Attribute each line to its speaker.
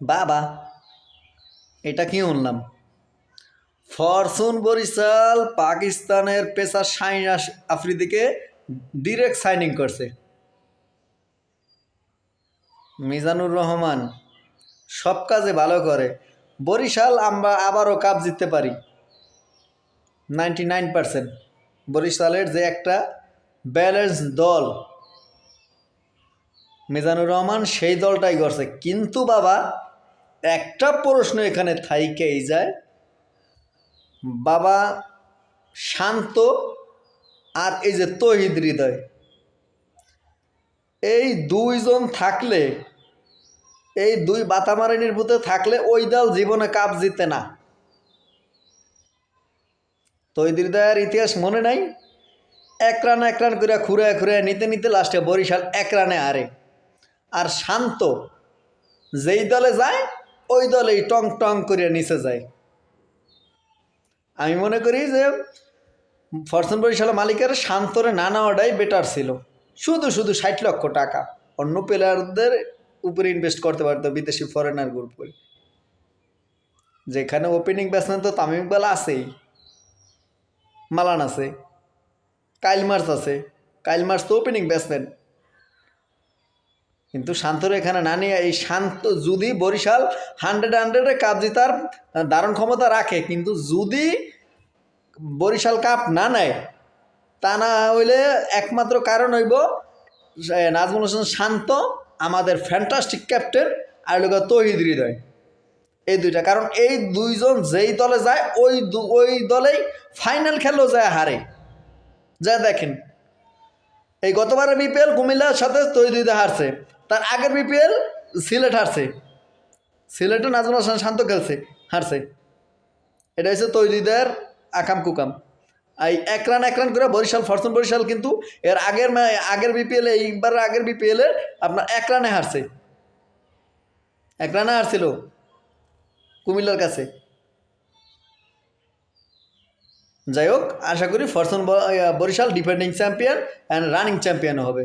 Speaker 1: বাবা, এটা কি শুনলাম ফরচুন বরিশাল পাকিস্তানের পেসার শাহিন আফ্রিদিকে ডিরেক্ট সাইনিং করছে। মিজানুর রহমান, সব কাজে ভালো করে। বরিশাল আমরা আবারও কাপ জিততে পারি। নাইনটি নাইন পার্সেন্ট বরিশালের যে একটা ব্যালেন্স দল। মিজানুর রহমান সেই দলটাই করছে কিন্তু বাবা একটা প্রশ্ন এখানে থাইকেই যায়। বাবা শান্ত আর এই যে তহিদ হৃদয়। এই দুইজন থাকলে, এই দুই বাতামারানির ভূতে থাকলে ওই দল জীবনে কাপ জিতে না। তহিদ হৃদয়ের ইতিহাস মনে নাই? এক রান এক রান করে খুঁড়ে খুঁড়ে নিতে নিতে লাস্টে বরিশাল এক রানে হারে। আর শান্ত যেই দলে যায় ওই দলেই টং টং করে নিচে যায়। আমি মনে করি যে ফরচুন বরিশাল মালিকের শান্তরে না নেওয়াটাই বেটার ছিল। শুধু শুধু ষাট লক্ষ টাকা। অন্য প্লেয়ারদের উপরে ইনভেস্ট করতে পারতো বিদেশি ফরেনার গ্রুপ করে। যেখানে ওপেনিং ব্যাটসম্যান তো তামিম ইকবাল আছেই। মালান আছে। কাইল মার্চ আছে। কাইল মার্চ তো ওপেনিং ব্যাটসম্যান কিন্তু শান্তর এখানে না নিয়ে এই শান্ত যদি বরিশাল হান্ড্রেড হান্ড্রেডে কাপ জেতার দারুণ ক্ষমতা রাখে, কিন্তু যদি বরিশাল কাপ না নেয়, তা না হইলে একমাত্র কারণ হইব নাজমুল হোসেন শান্ত, আমাদের ফ্যান্টাস্টিক ক্যাপ্টেন আর লোক তহিদ হৃদয়। এই দুইটা, কারণ এই দুইজন যেই দলে যায়, ওই ওই দলেই ফাইনাল খেললেও যায় হারে। যা দেখেন, এই গতবারের বিপিএল কুমিল্লার সাথে তৈরিতে হারছে। তার আগের বিপিএল সিলেট হারছে। সিলেটে নাজমুল হাসান শান্ত খেলছে, হারছে। এটা হচ্ছে তৈরিদের আকাম কুকাম। এই এক রান এক রান করে বরিশাল, ফরচুন বরিশাল কিন্তু এর আগের আগের বিপিএল এইবার আগের বিপিএল আপনার এক রানে হারছে। এক রানে হারছিল কুমিল্লার কাছে। যাই হোক, আশা করি Fortune Barishal defending champion and running champion হবে।